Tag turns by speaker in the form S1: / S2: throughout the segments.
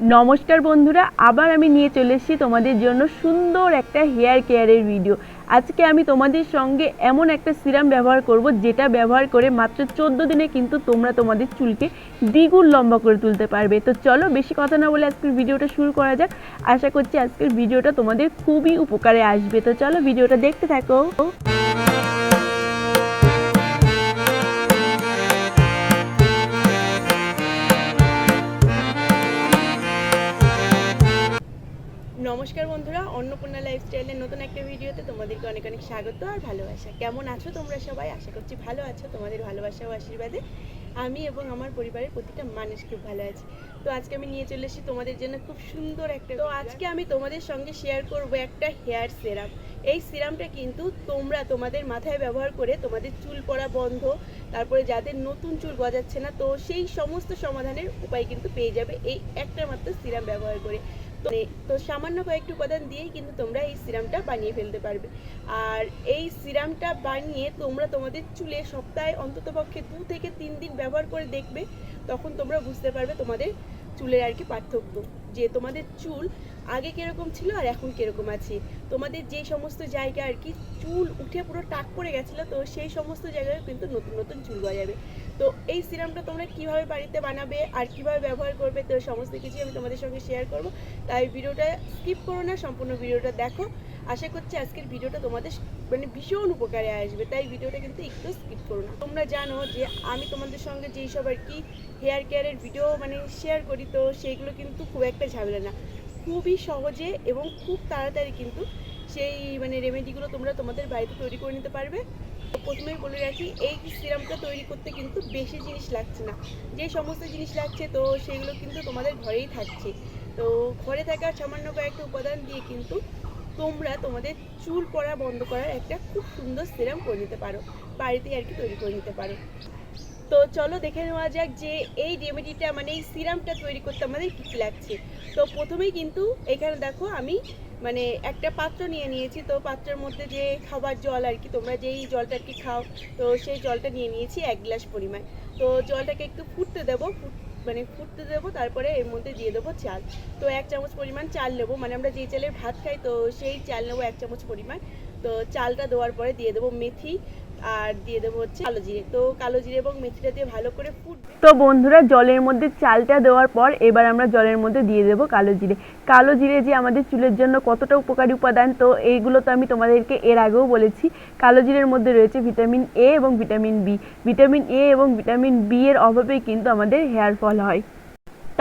S1: নমস্কার বন্ধুরা, আবার আমি নিয়ে চলে এসেছি তোমাদের জন্য সুন্দর একটা হেয়ার কেয়ারের ভিডিও আজকে আমি তোমাদের সঙ্গে এমন একটা সিরাম ব্যবহার করব, যেটা ব্যবহার করে মাত্র চোদ্দ দিনে কিন্তু তোমরা তোমাদের চুলকে দ্বিগুণ লম্বা করে তুলতে পারবে। তো চলো বেশি কথা না বলে আজকের ভিডিওটা শুরু করা যাক। আশা করছি আজকের ভিডিওটা তোমাদের খুবই উপকারে আসবে। তো চলো ভিডিওটা দেখতে থাকো। ভিডিওতে তোমাদেরকে অনেক অনেক স্বাগত আর ভালোবাসা। কেমন আছো তোমরা সবাই? আশা করছি ভালো আছো। তোমাদের ভালোবাসা ও আশীর্বাদে আমি এবং আমার পরিবারের প্রতিটা মানুষ খুব ভালো আছে। তো আজকে আমি নিয়ে চলে এসেছি তোমাদের জন্য খুব সুন্দর একটা তো আজকে আমি তোমাদের সঙ্গে শেয়ার করব একটা হেয়ার সিরাম এই সিরামটা কিন্তু তোমরা তোমাদের মাথায় ব্যবহার করে তোমাদের চুল পড়া বন্ধ তারপরে যাদের নতুন চুল গজাচ্ছে না তো সেই সমস্ত সমাধানের উপায় কিন্তু পেয়ে যাবে এই একটা মাত্র সিরাম ব্যবহার করে। তো তো সামান্য কয়েকটি উপাদান দিয়েই কিন্তু তোমরা এই সিরামটা বানিয়ে ফেলতে পারবে। আর এই সিরামটা বানিয়ে তোমরা তোমাদের চুলে সপ্তাহে অন্ততপক্ষে দু থেকে তিন দিন ব্যবহার করে দেখবে, তখন তোমরা বুঝতে পারবে তোমাদের চুলের আর কি পার্থক্য। যে তোমাদের চুল আগে কীরকম ছিল আর এখন কীরকম আছে। তোমাদের যে সমস্ত জায়গা আর কি চুল উঠে পুরো টাক পড়ে গেছিল, তো সেই সমস্ত জায়গায় কিন্তু নতুন নতুন চুল গজাবে তো এই সিরামটা তোমরা কীভাবে বাড়িতে বানাবে আর কীভাবে ব্যবহার করবে, তো সমস্ত কিছু আমি তোমাদের সঙ্গে শেয়ার করব। তাই ভিডিওটা স্কিপ করো না, সম্পূর্ণ ভিডিওটা দেখো। আশা করছি আজকের ভিডিওটা তোমাদের মানে ভীষণ উপকারে আসবে, তাই ভিডিওটা কিন্তু একটু স্কিপ করো না। তোমরা জানো যে আমি তোমাদের সঙ্গে যেই সব আর কি হেয়ার কেয়ারের ভিডিও মানে শেয়ার করি, তো সেইগুলো কিন্তু খুব একটা ঝামেলা না। খুবই সহজে এবং খুব তাড়াতাড়ি কিন্তু সেই মানে রেমেডিগুলো তোমরা তোমাদের বাড়িতে তৈরি করে নিতে পারবে। প্রথমেই বলে রাখি, এই সিরামটা তৈরি করতে কিন্তু বেশি জিনিস লাগছে না। যে সমস্ত জিনিস লাগছে, তো সেগুলো কিন্তু তোমাদের ঘরেই থাকছে। তো ঘরে থাকা সামান্য কয়েকটা উপাদান দিয়ে কিন্তু তোমরা তোমাদের চুল পড়া বন্ধ করার একটা খুব সুন্দর সিরাম করে নিতে পারো। বাড়িতেই আর কি তৈরি করে নিতে পারো। তো চলো দেখে নেওয়া যাক যে এই রেমেডিটা মানে এই সিরামটা তৈরি করতে আমাদের কী কী লাগছে। তো প্রথমেই কিন্তু এখানে দেখো আমি মানে একটা পাত্র নিয়ে নিয়েছি। তো পাত্রের মধ্যে যে খাবার জল আর কি, তোমরা যেই জলটা আর কি খাও, তো সেই জলটা নিয়ে নিয়েছি এক গ্লাস পরিমাণ। তো জলটাকে একটু ফুটতে দেবো, ফুট মানে ফুটতে দেবো, তারপরে এর মধ্যে দিয়ে দেবো চাল। তো এক চামচ পরিমাণ চাল নেব। মানে আমরা যেই চালের ভাত খাই, তো সেই চাল নেব এক চামচ পরিমাণ। তো চালটা দেওয়ার পরে দিয়ে দেবো মেথি। আর দিয়ে দেবো হচ্ছে কালো জিরে। তো কালো জিরে এবং মেথিটা দিয়ে ভালো করে ফুটবে তো বন্ধুরা, জলের মধ্যে চালটা দেওয়ার পর এবার আমরা জলের মধ্যে দিয়ে দেবো কালো জিরে। কালো জিরে যে আমাদের চুলের জন্য কতটা উপকারী উপাদান, তো এইগুলো তো আমি তোমাদেরকে এর আগেও বলেছি। কালো জিরের মধ্যে রয়েছে ভিটামিন এ এবং ভিটামিন বি ভিটামিন এ এবং ভিটামিন বি এর অভাবেই কিন্তু আমাদের হেয়ার ফল হয়।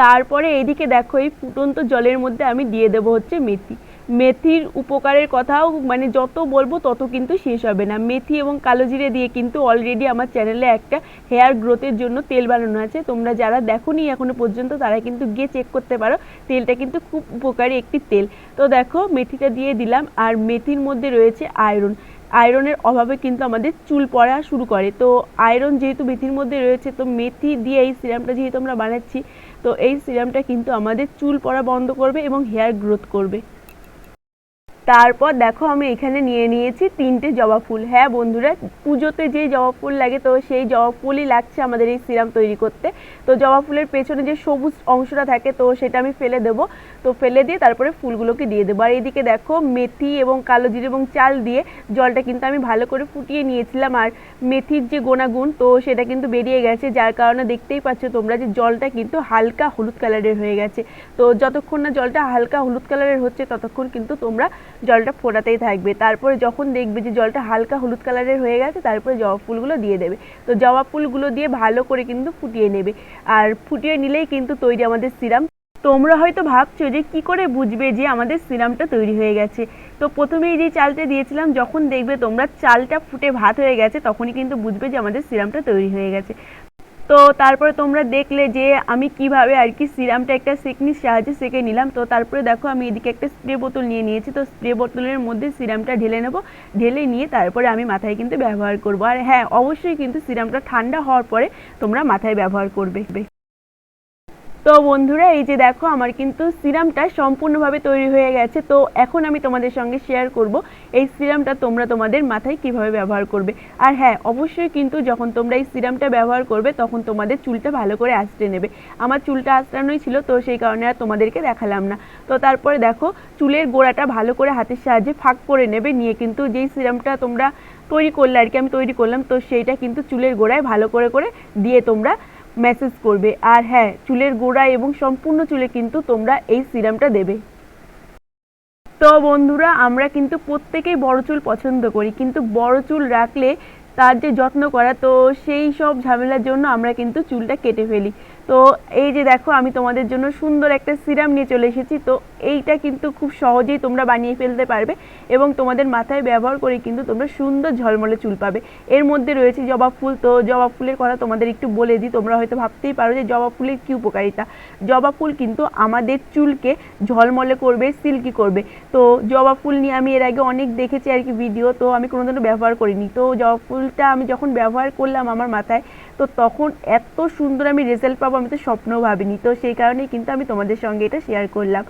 S1: তারপরে এইদিকে দেখো, এই ফুটন্ত জলের মধ্যে আমি দিয়ে দেবো হচ্ছে মেথি। মেথির উপকারের কথাও মানে যত বলব তত কিন্তু শেষ হবে না। মেথি এবং কালো জিরে দিয়ে কিন্তু অলরেডি আমার চ্যানেলে একটা হেয়ার গ্রোথের জন্য তেল বানানো আছে। তোমরা যারা দেখোনি এখনও পর্যন্ত তারা কিন্তু গিয়ে চেক করতে পারো। তেলটা কিন্তু খুব উপকারী একটি তেল। তো দেখো মেথিটা দিয়ে দিলাম আর মেথির মধ্যে রয়েছে আয়রন আয়রনের অভাবে কিন্তু আমাদের চুল পড়া শুরু করে। তো আয়রন যেহেতু মেথির মধ্যে রয়েছে, তো মেথি দিয়ে এই সিরামটা যেহেতু আমরা বানাচ্ছি, তো এই সিরামটা কিন্তু আমাদের চুল পড়া বন্ধ করবে এবং হেয়ার গ্রোথ করবে। তারপর দেখো আমি এখানে নিয়ে নিয়েছি তিনটে জবা ফুল। হ্যাঁ বন্ধুরা, পুজোতে যে জবা ফুল লাগে, তো সেই জবা ফুলই লাগছে আমাদের এই সিরাম তৈরি করতে। তো জবা ফুলের পেছনে যে সবুজ অংশটা থাকে, তো সেটা আমি ফেলে দেবো। তো ফেলে দিয়ে তারপরে ফুলগুলোকে দিয়ে দেবো। আর এইদিকে দেখো মেথি এবং কালো জিরে এবং চাল দিয়ে জলটা কিন্তু আমি ভালো করে ফুটিয়ে নিয়েছিলাম। আর মেথির যে গোনাগুণ, তো সেটা কিন্তু বেরিয়ে গেছে। যার কারণে দেখতেই পাচ্ছ তোমরা যে জলটা কিন্তু হালকা হলুদ কালারের হয়ে গেছে। তো যতক্ষণ না জলটা হালকা হলুদ কালারের হচ্ছে, ততক্ষণ কিন্তু তোমরা জলটা ফোটাতেই থাকবে। তারপরে যখন দেখবে যে জলটা হালকা হলুদ কালারের হয়ে গেছে, তারপরে জবা ফুলগুলো দিয়ে দেবে। তো জবা ফুলগুলো দিয়ে ভালো করে কিন্তু ফুটিয়ে নেবে। আর ফুটিয়ে নিলেই কিন্তু তৈরি আমাদের সিরাম। তোমরা হয়তো ভাবছ যে কি করে বুঝবে যে আমাদের সিরামটা তৈরি হয়ে গেছে? তো প্রথমেই যে চালটা দিয়েছিলাম, যখন দেখবে তোমরা চালটা ফুটে ভাত হয়ে গেছে, তখনই কিন্তু বুঝবে যে আমাদের সিরামটা তৈরি হয়ে গেছে। তো তারপরে তোমরা দেখলে যে আমি কীভাবে আর কি সিরামটা একটা সেকনির সাহায্যে সেকে নিলাম। তো তারপরে দেখো আমি এদিকে একটা স্প্রে বোতল নিয়ে নিয়েছি। তো স্প্রে বোতলের মধ্যে সিরামটা ঢেলে নেব। ঢেলে নিয়ে তারপরে আমি মাথায় কিন্তু ব্যবহার করব। আর হ্যাঁ অবশ্যই কিন্তু সিরামটা ঠান্ডা হওয়ার পরে তোমরা মাথায় ব্যবহার করবে। তো বন্ধুরা, এই যে দেখো আমার কিন্তু সিরামটা সম্পূর্ণভাবে তৈরি হয়ে গেছে। তো এখন আমি তোমাদের সঙ্গে শেয়ার করব এই সিরামটা তোমরা তোমাদের মাথায় কীভাবে ব্যবহার করবে। আর হ্যাঁ অবশ্যই কিন্তু যখন তোমরা এই সিরামটা ব্যবহার করবে, তখন তোমাদের চুলটা ভালো করে আঁচড়ে নেবে। আমার চুলটা আঁচড়ানোই ছিল, তো সেই কারণে আর তোমাদেরকে দেখালাম না। তো তারপরে দেখো, চুলের গোড়াটা ভালো করে হাতের সাহায্যে ফাঁক করে নেবে, নিয়ে কিন্তু যেই সিরামটা তোমরা তৈরি করলে আর কি, আমি তৈরি করলাম, তো সেইটা কিন্তু চুলের গোড়ায় ভালো করে করে দিয়ে তোমরা মেসেজ করবে। আর হ্যাঁ চুলের গোড়া এবং সম্পূর্ণ চুলে কিন্তু তোমরা এই সিরামটা দেবে। তো বন্ধুরা, আমরা কিন্তু প্রত্যেকেই বড় চুল পছন্দ করি। কিন্তু বড় চুল রাখলে তার যে যত্ন করা, তো সেই সব ঝামেলার জন্য আমরা কিন্তু চুলটা কেটে ফেলি। তো এই যে দেখো, আমি তোমাদের জন্য সুন্দর একটা সিরাম নিয়ে চলে এসেছি। তো এইটা কিন্তু খুব সহজেই তোমরা বানিয়ে ফেলতে পারবে এবং তোমাদের মাথায় ব্যবহার করে কিন্তু তোমরা সুন্দর ঝলমলে চুল পাবে। এর মধ্যে রয়েছে জবা ফুল। তো জবা ফুলের কথা তোমাদের একটু বলে দিই, তোমরা হয়তো ভাবতেই পারো যে জবা ফুলের কী উপকারিতা। জবা ফুল কিন্তু আমাদের চুলকে ঝলমলে করবে, সিল্কি করবে। তো জবা ফুল নিয়ে আমি এর আগে অনেক দেখেছি আর কি ভিডিও, তো আমি কোনোদিনও ব্যবহার করিনি। তো জবা ফুলটা আমি যখন ব্যবহার করলাম আমার মাথায়, তো তখন এত সুন্দর আমি রেজাল্ট পাবো, আমি তো স্বপ্নও ভাবিনি। তো সেই কারণেই কিন্তু আমি তোমাদের সঙ্গে এটা শেয়ার করলাম।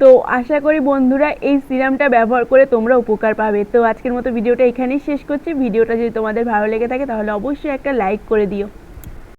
S1: তো আশা করি বন্ধুরা এই সিরামটা ব্যবহার করে তোমরা উপকার পাবে। তো আজকের মতো ভিডিওটা এখানেই শেষ করছি। ভিডিওটা যদি তোমাদের ভালো লেগে থাকে, তাহলে অবশ্যই একটা লাইক করে দিও।